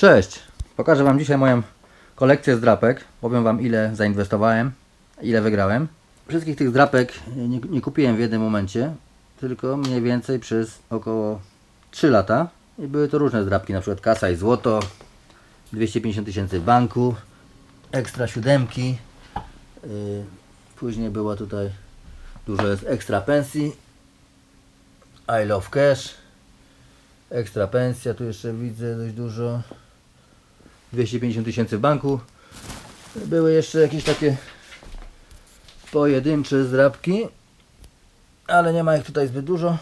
Cześć! Pokażę Wam dzisiaj moją kolekcję zdrapek. Powiem Wam ile zainwestowałem, ile wygrałem. Wszystkich tych zdrapek nie, nie kupiłem w jednym momencie, tylko mniej więcej przez około 3 lata. I były to różne zdrapki, na przykład kasa i złoto, 250 tysięcy w banku, ekstra siódemki. Yy, później było tutaj dużo jest ekstra pensji, I love cash, ekstra pensja, tu jeszcze widzę dość dużo. 250 tysięcy w banku. Były jeszcze jakieś takie pojedyncze zdrabki, ale nie ma ich tutaj zbyt dużo.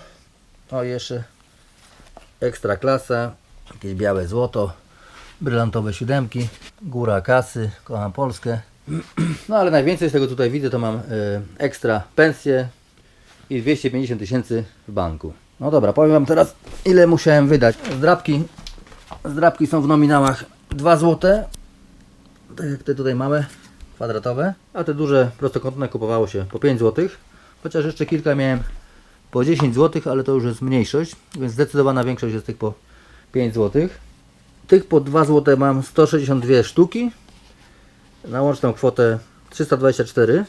O, jeszcze ekstra klasa, jakieś białe złoto, brylantowe siódemki, góra kasy, kocham Polskę. No ale najwięcej z tego tutaj widzę to mam e, ekstra pensję i 250 tysięcy w banku. No dobra, powiem Wam teraz ile musiałem wydać. Zdrabki, zdrabki są w nominałach 2 złote, tak jak te tutaj małe, kwadratowe, a te duże prostokątne kupowało się po 5 zł, chociaż jeszcze kilka miałem po 10 zł, ale to już jest mniejszość, więc zdecydowana większość jest tych po 5 zł. Tych po 2 zł mam 162 sztuki, na łączną kwotę 324,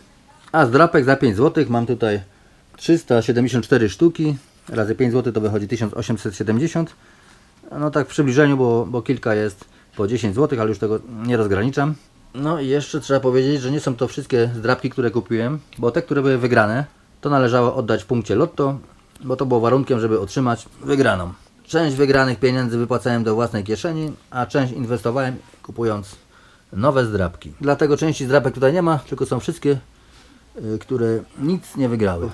a z drapek za 5 zł mam tutaj 374 sztuki, razy 5 zł to wychodzi 1870. No tak w przybliżeniu, bo, bo kilka jest po 10 zł, ale już tego nie rozgraniczam. No i jeszcze trzeba powiedzieć, że nie są to wszystkie zdrapki, które kupiłem, bo te, które były wygrane, to należało oddać w punkcie lotto, bo to było warunkiem, żeby otrzymać wygraną. Część wygranych pieniędzy wypłacałem do własnej kieszeni, a część inwestowałem kupując nowe zdrapki. Dlatego części zdrapek tutaj nie ma, tylko są wszystkie, y, które nic nie wygrały.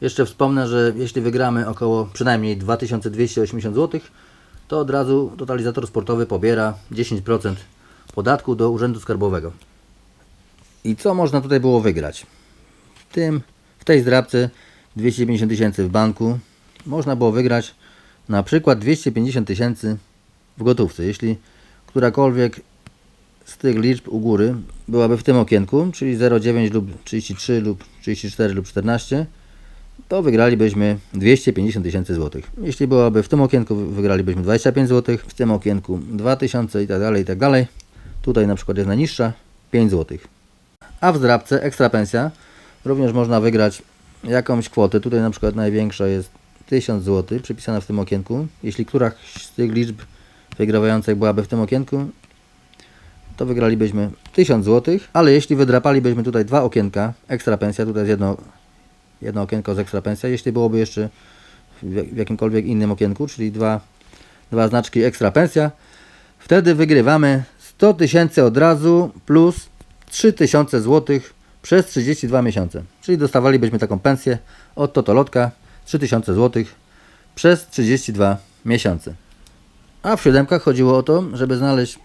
Jeszcze wspomnę, że jeśli wygramy około przynajmniej 2280 zł, to od razu totalizator sportowy pobiera 10% podatku do Urzędu Skarbowego. I co można tutaj było wygrać? W tym, w tej zdrabce 250 tysięcy w banku można było wygrać na przykład 250 tysięcy w gotówce. Jeśli którakolwiek z tych liczb u góry byłaby w tym okienku, czyli 0,9 lub 33 lub 34 lub 14, to wygralibyśmy 250 tysięcy złotych. Jeśli byłaby w tym okienku, wy- wygralibyśmy 25 złotych, w tym okienku 2000 i tak dalej, i tak dalej. Tutaj na przykład jest najniższa 5 złotych. A w zdrabce ekstra pensja również można wygrać jakąś kwotę. Tutaj na przykład największa jest 1000 zł przypisana w tym okienku. Jeśli któraś z tych liczb wygrawających byłaby w tym okienku, to wygralibyśmy 1000 zł, ale jeśli wydrapalibyśmy tutaj dwa okienka, ekstra pensja, tutaj jest jedno, jedno okienko z ekstra pensja, jeśli byłoby jeszcze w jak- w jakimkolwiek innym okienku, czyli dwa, dwa znaczki ekstra pensja, wtedy wygrywamy 100 tysięcy od razu plus 3000 zł przez 32 miesiące. Czyli dostawalibyśmy taką pensję od Totolotka 3000 zł przez 32 miesiące. A w siódemkach chodziło o to, żeby znaleźć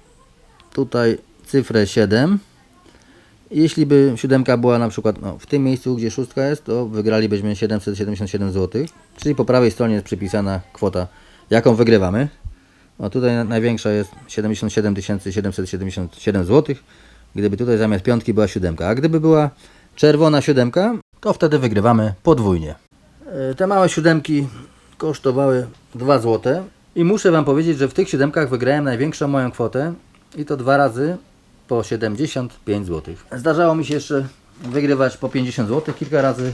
tutaj cyfrę 7. Jeśli by siódemka była na przykład no, w tym miejscu, gdzie szóstka jest, to wygralibyśmy 777 zł. Czyli po prawej stronie jest przypisana kwota, jaką wygrywamy. No tutaj na- największa jest 77 777 zł. Gdyby tutaj zamiast piątki była siódemka. A gdyby była czerwona siódemka, to wtedy wygrywamy podwójnie. E, Te małe siódemki kosztowały 2 zł. I muszę Wam powiedzieć, że w tych siódemkach wygrałem największą moją kwotę i to dwa razy po 75 zł. Zdarzało mi się jeszcze wygrywać po 50 zł kilka razy.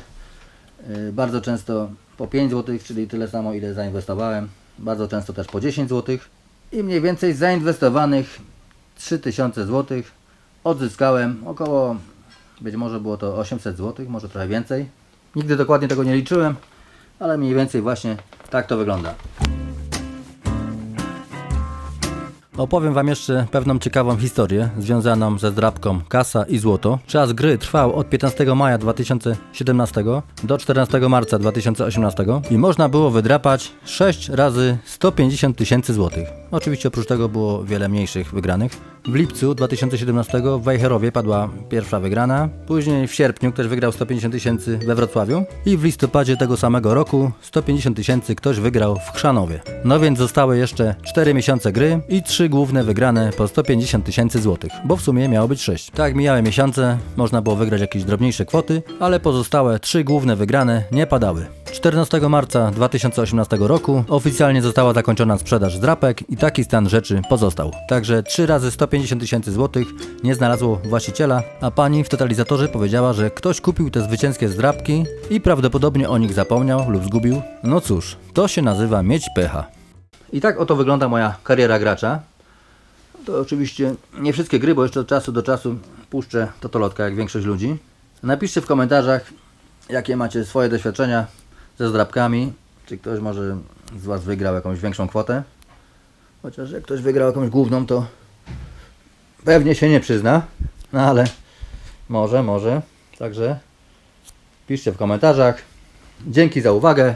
Yy, Bardzo często po 5 zł, czyli tyle samo ile zainwestowałem. Bardzo często też po 10 zł. I mniej więcej zainwestowanych 3000 zł odzyskałem około, być może było to 800 zł, może trochę więcej. Nigdy dokładnie tego nie liczyłem, ale mniej więcej właśnie tak to wygląda. Opowiem Wam jeszcze pewną ciekawą historię związaną ze zdrabką Kasa i Złoto. Czas gry trwał od 15 maja 2017 do 14 marca 2018 i można było wydrapać 6 razy 150 tysięcy złotych. Oczywiście oprócz tego było wiele mniejszych wygranych. W lipcu 2017 w Wejherowie padła pierwsza wygrana, później w sierpniu ktoś wygrał 150 tysięcy we Wrocławiu i w listopadzie tego samego roku 150 tysięcy ktoś wygrał w Chrzanowie. No więc zostały jeszcze 4 miesiące gry i 3 główne wygrane po 150 tysięcy złotych, bo w sumie miało być 6. Tak mijały miesiące, można było wygrać jakieś drobniejsze kwoty, ale pozostałe 3 główne wygrane nie padały. 14 marca 2018 roku oficjalnie została zakończona sprzedaż zdrapek i i taki stan rzeczy pozostał. Także 3 razy 150 tysięcy złotych nie znalazło właściciela, a pani w totalizatorze powiedziała, że ktoś kupił te zwycięskie zdrabki i prawdopodobnie o nich zapomniał lub zgubił. No cóż, to się nazywa mieć pecha. I tak oto wygląda moja kariera gracza. To oczywiście nie wszystkie gry, bo jeszcze od czasu do czasu puszczę totolotka jak większość ludzi. Napiszcie w komentarzach, jakie macie swoje doświadczenia ze zdrabkami. Czy ktoś może z Was wygrał jakąś większą kwotę? Chociaż jak ktoś wygrał jakąś główną, to pewnie się nie przyzna. No ale może, może. Także piszcie w komentarzach. Dzięki za uwagę.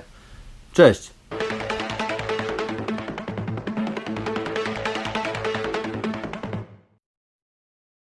Cześć!